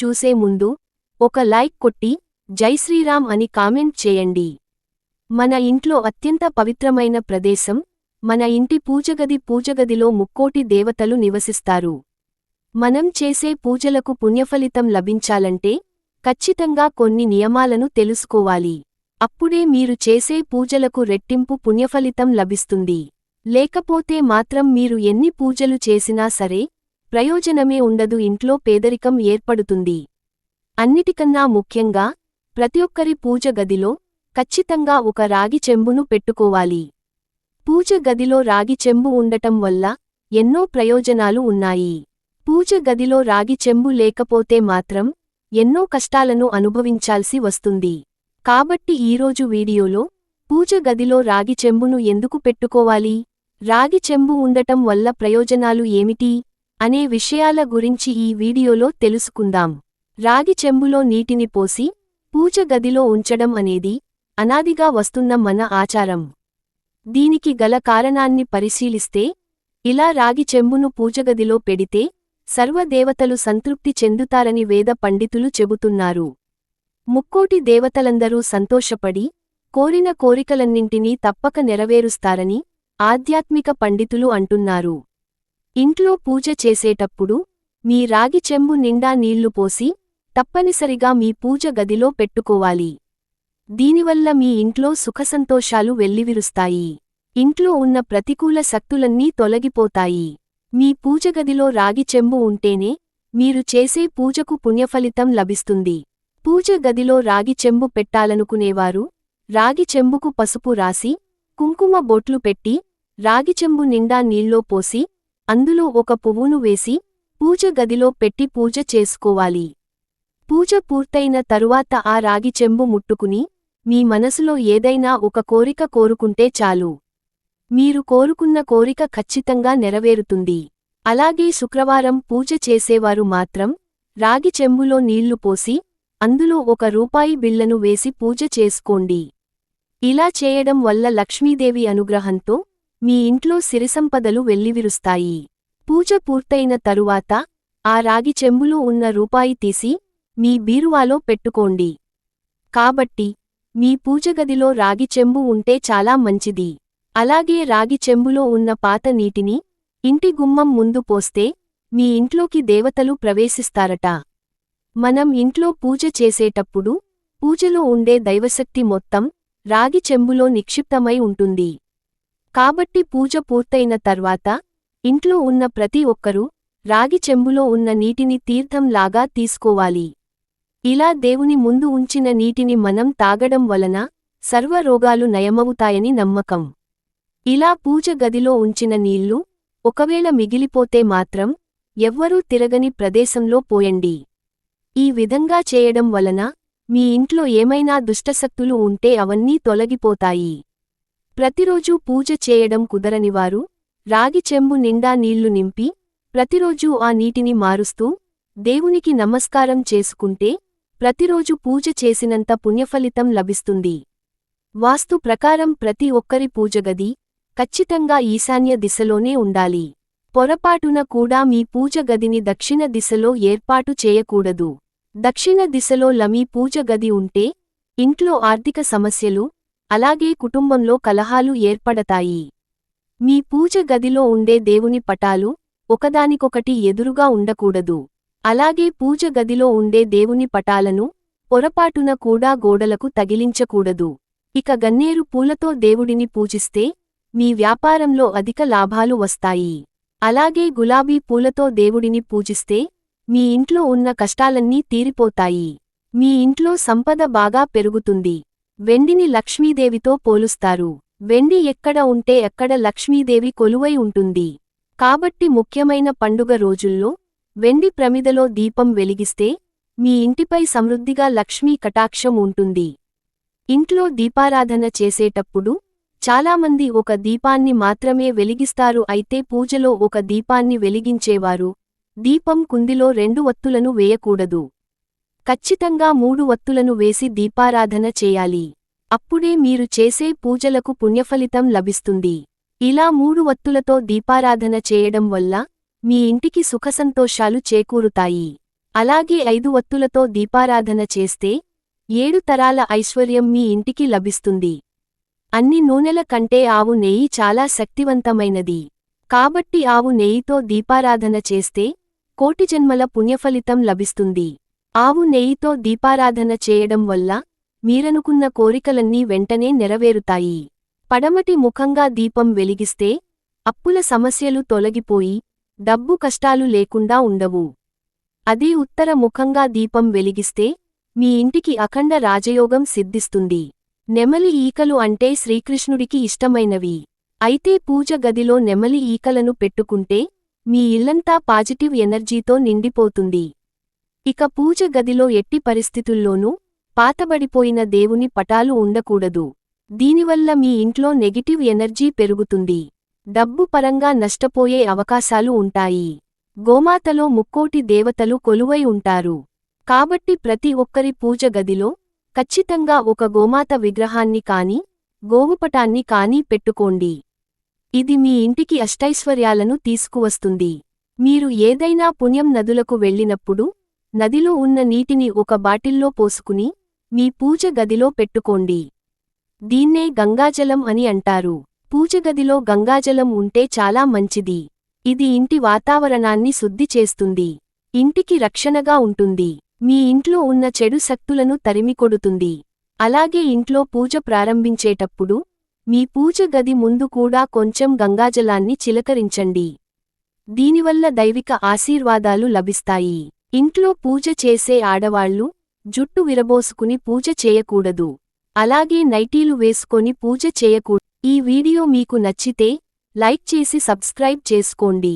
చూసే ముందు ఒక లైక్ కొట్టి జై శ్రీరామ్ అని కామెంట్ చేయండి. మన ఇంట్లో అత్యంత పవిత్రమైన ప్రదేశం మన ఇంటి పూజగది పూజగదిలో ముక్కోటి దేవతలు నివసిస్తారు. మనం చేసే పూజలకు పుణ్యఫలితం లభించాలంటే ఖచ్చితంగా కొన్ని నియమాలను తెలుసుకోవాలి. అప్పుడే మీరు చేసే పూజలకు రెట్టింపు పుణ్యఫలితం లభిస్తుంది. లేకపోతే మాత్రం మీరు ఎన్ని పూజలు చేసినా సరే ప్రయోజనమే ఉండదు ఇంట్లో పేదరికం ఏర్పడుతుంది. అన్నిటికన్నా ముఖ్యంగా ప్రతి ఒక్కరి పూజ గదిలో ఖచ్చితంగా ఒక రాగి చెంబును పెట్టుకోవాలి. పూజ గదిలో రాగి చెంబు ఉండటం వల్ల ఎన్నో ప్రయోజనాలు ఉన్నాయి. పూజ గదిలో రాగి చెంబు లేకపోతే మాత్రం ఎన్నో కష్టాలను అనుభవించాల్సి వస్తుంది. కాబట్టి ఈరోజు వీడియోలో పూజ గదిలో రాగి చెంబును ఎందుకు పెట్టుకోవాలి? రాగి చెంబు ఉండటం వల్ల ప్రయోజనాలు ఏమిటి? అనే విషయాల గురించి ఈ వీడియోలో తెలుసుకుందాం. రాగి చెంబులో నీటిని పోసి పూజ గదిలో ఉంచడం అనేది అనాదిగా వస్తున్న మన ఆచారం. దీనికి గల కారణాన్ని పరిశీలిస్తే ఇలా రాగి చెంబును పూజగదిలో పెడితే సర్వదేవతలు సంతృప్తి చెందుతారని వేద పండితులు చెబుతున్నారు. ముక్కోటి దేవతలందరూ సంతోషపడి కోరిన కోరికలన్నింటినీ తప్పక నెరవేరుస్తారని ఆధ్యాత్మిక పండితులు అంటున్నారు. ఇంట్లో పూజ చేసేటప్పుడు మీ రాగి చెంబు నిండా నీళ్ళు పోసి తప్పనిసరిగా మీ పూజ గదిలో పెట్టుకోవాలి. దీనివల్ల మీ ఇంట్లో సుఖసంతోషాలు వెల్లివిరుస్తాయి. ఇంట్లో ఉన్న ప్రతికూల శక్తులన్నీ తొలగిపోతాయి. మీ పూజగదిలో రాగి చెంబు ఉంటేనే మీరు చేసే పూజకు పుణ్యఫలితం లభిస్తుంది. పూజ గదిలో రాగి చెంబు పెట్టాలనుకునేవారు రాగి చెంబుకు పసుపు రాసి కుంకుమ బొట్లు పెట్టి రాగి చెంబు నిండా నీళ్ళో పోసి అందులో ఒక పువ్వును వేసి పూజ గదిలో పెట్టి పూజ చేసుకోవాలి. పూజ పూర్తయిన తరువాత ఆ రాగి చెంబు ముట్టుకుని మీ మనసులో ఏదైనా ఒక కోరిక కోరుకుంటే చాలు. మీరు కోరుకున్న కోరిక ఖచ్చితంగా నెరవేరుతుంది. అలాగే శుక్రవారం పూజ చేసేవారు మాత్రం రాగి చెంబులో నీళ్ళు పోసి అందులో ఒక రూపాయి బిళ్ళను వేసి పూజ చేసుకోండి. ఇలా చేయడం వల్ల లక్ష్మీదేవి అనుగ్రహంతో మీ ఇంట్లో సిరిసంపదలు వెల్లివిరుస్తాయి. పూజ పూర్తయిన తరువాత ఆ రాగి చెంబులో ఉన్న రూపాయి తీసి మీ బీరువాలో పెట్టుకోండి. కాబట్టి మీ పూజగదిలో రాగి చెంబు ఉంటే చాలా మంచిది. అలాగే రాగి చెంబులో ఉన్న పాత నీటిని ఇంటి గుమ్మం ముందు పోస్తే మీ ఇంట్లోకి దేవతలు ప్రవేశిస్తారట. మనం ఇంట్లో పూజ చేసేటప్పుడు పూజలో ఉండే దైవశక్తి మొత్తం రాగి చెంబులో నిక్షిప్తమై ఉంటుంది. కాబట్టి పూజ పూర్తయిన తర్వాత ఇంట్లో ఉన్న ప్రతి ఒక్కరూ రాగి చెంబులో ఉన్న నీటిని తీర్థంలాగా తీసుకోవాలి. ఇలా దేవుని ముందు ఉంచిన నీటిని మనం తాగడం వలన సర్వరోగాలు నయమవుతాయని నమ్మకం. ఇలా పూజ గదిలో ఉంచిన నీళ్ళు ఒకవేళ మిగిలిపోతే మాత్రం ఎవ్వరూ తిరగని ప్రదేశంలో పోయండి. ఈ విధంగా చేయడం వలన మీ ఇంట్లో ఏమైనా దుష్టశక్తులు ఉంటే అవన్నీ తొలగిపోతాయి. ప్రతిరోజూ పూజ చేయడం కుదరనివారు రాగి చెంబు నిండా నీళ్ళు నింపి ప్రతిరోజూ ఆ నీటిని మారుస్తూ దేవునికి నమస్కారం చేసుకుంటే ప్రతిరోజు పూజ చేసినంత పుణ్యఫలితం లభిస్తుంది. వాస్తు ప్రకారం ప్రతి ఒక్కరి పూజగది ఖచ్చితంగా ఈశాన్య దిశలోనే ఉండాలి. పొరపాటున కూడా మీ పూజ గదిని దక్షిణ దిశలో ఏర్పాటు చేయకూడదు. దక్షిణ దిశలో లమీ పూజ గది ఉంటే ఇంట్లో ఆర్థిక సమస్యలు అలాగే కుటుంబంలో కలహాలు ఏర్పడతాయి. మీ పూజ గదిలో ఉండే దేవుని పటాలు ఒకదానికొకటి ఎదురుగా ఉండకూడదు. అలాగే పూజ గదిలో ఉండే దేవుని పటాలను పొరపాటున కూడా గోడలకు తగిలించకూడదు. ఇక గన్నేరు పూలతో దేవుడిని పూజిస్తే మీ వ్యాపారంలో అధిక లాభాలు వస్తాయి. అలాగే గులాబీ పూలతో దేవుడిని పూజిస్తే మీ ఇంట్లో ఉన్న కష్టాలన్నీ తీరిపోతాయి. మీ ఇంట్లో సంపద బాగా పెరుగుతుంది. వెండిని లక్ష్మీదేవితో పోలుస్తారు. వెండి ఎక్కడ ఉంటే ఎక్కడ లక్ష్మీదేవి కొలువై ఉంటుంది. కాబట్టి ముఖ్యమైన పండుగ రోజుల్లో వెండి ప్రమిదలో దీపం వెలిగిస్తే మీ ఇంటిపై సమృద్ధిగా లక్ష్మీ కటాక్షం ఉంటుంది. ఇంట్లో దీపారాధన చేసేటప్పుడు చాలామంది ఒక దీపాన్ని మాత్రమే వెలిగిస్తారు అయితే పూజలో ఒక దీపాన్ని వెలిగించేవారు. దీపం కుందిలో రెండు వత్తులను వేయకూడదు. ఖచ్చితంగా మూడు వత్తులను వేసి దీపారాధన చేయాలి. అప్పుడే మీరు చేసే పూజలకు పుణ్యఫలితం లభిస్తుంది. ఇలా మూడు వత్తులతో దీపారాధన చేయడం వల్ల మీ ఇంటికి సుఖసంతోషాలు చేకూరుతాయి. అలాగే ఐదు వత్తులతో దీపారాధన చేస్తే ఏడు తరాల ఐశ్వర్యం మీ ఇంటికి లభిస్తుంది. అన్ని నూనెల కంటే ఆవు నెయ్యి చాలా శక్తివంతమైనది. కాబట్టి ఆవు నెయ్యితో దీపారాధన చేస్తే కోటి జన్మల పుణ్యఫలితం లభిస్తుంది. ఆవు నెయ్యితో దీపారాధన చేయడం వల్ల మీరనుకున్న కోరికలన్నీ వెంటనే నెరవేరుతాయి. పడమటి ముఖంగా దీపం వెలిగిస్తే అప్పుల సమస్యలు తొలగిపోయి డబ్బు కష్టాలు లేకుండా ఉండవు. అదే ఉత్తర ముఖంగా దీపం వెలిగిస్తే మీ ఇంటికి అఖండ రాజయోగం సిద్ధిస్తుంది. నెమలి ఈకలు అంటే శ్రీకృష్ణుడికి ఇష్టమైనవి. అయితే పూజ గదిలో నెమలి ఈకలను పెట్టుకుంటే మీ ఇల్లంతా పాజిటివ్ ఎనర్జీతో నిండిపోతుంది. ఇక పూజ గదిలో ఎట్టి పరిస్థితుల్లోనూ పాతబడిపోయిన దేవుని పటాలు ఉండకూడదు. దీనివల్ల మీ ఇంట్లో నెగిటివ్ ఎనర్జీ పెరుగుతుంది. డబ్బు పరంగా నష్టపోయే అవకాశాలు ఉంటాయి. గోమాతలో ముక్కోటి దేవతలు కొలువై ఉంటారు. కాబట్టి ప్రతి ఒక్కరి పూజ గదిలో ఖచ్చితంగా ఒక గోమాత విగ్రహాన్ని కాని గోవుపటాన్ని కానీ పెట్టుకోండి. ఇది మీ ఇంటికి అష్టైశ్వర్యాలను తీసుకువస్తుంది. మీరు ఏదైనా పుణ్యం నదులకు వెళ్ళినప్పుడు నదిలో ఉన్న నీటిని ఒక బాటిల్లో పోసుకుని మీ పూజ గదిలో పెట్టుకోండి. దీన్నే గంగాజలం అని అంటారు. పూజగదిలో గంగాజలం ఉంటే చాలా మంచిది. ఇది ఇంటి వాతావరణాన్ని శుద్ధి చేస్తుంది. ఇంటికి రక్షణగా ఉంటుంది. మీ ఇంట్లో ఉన్న చెడు శక్తులను తరిమికొడుతుంది అలాగే ఇంట్లో పూజ ప్రారంభించేటప్పుడు మీ పూజ గది ముందు కూడా కొంచెం గంగాజలాన్ని చిలకరించండి. దీనివల్ల దైవిక ఆశీర్వాదాలు లభిస్తాయి. ఇంట్లో పూజ చేసే ఆడవాళ్ళు జుట్టు విరబోసుకుని పూజ చేయకూడదు. అలాగే నైటీలు వేసుకొని పూజ చేయకూడదు. ఈ వీడియో మీకు నచ్చితే లైక్ చేసి సబ్స్క్రైబ్ చేసుకోండి.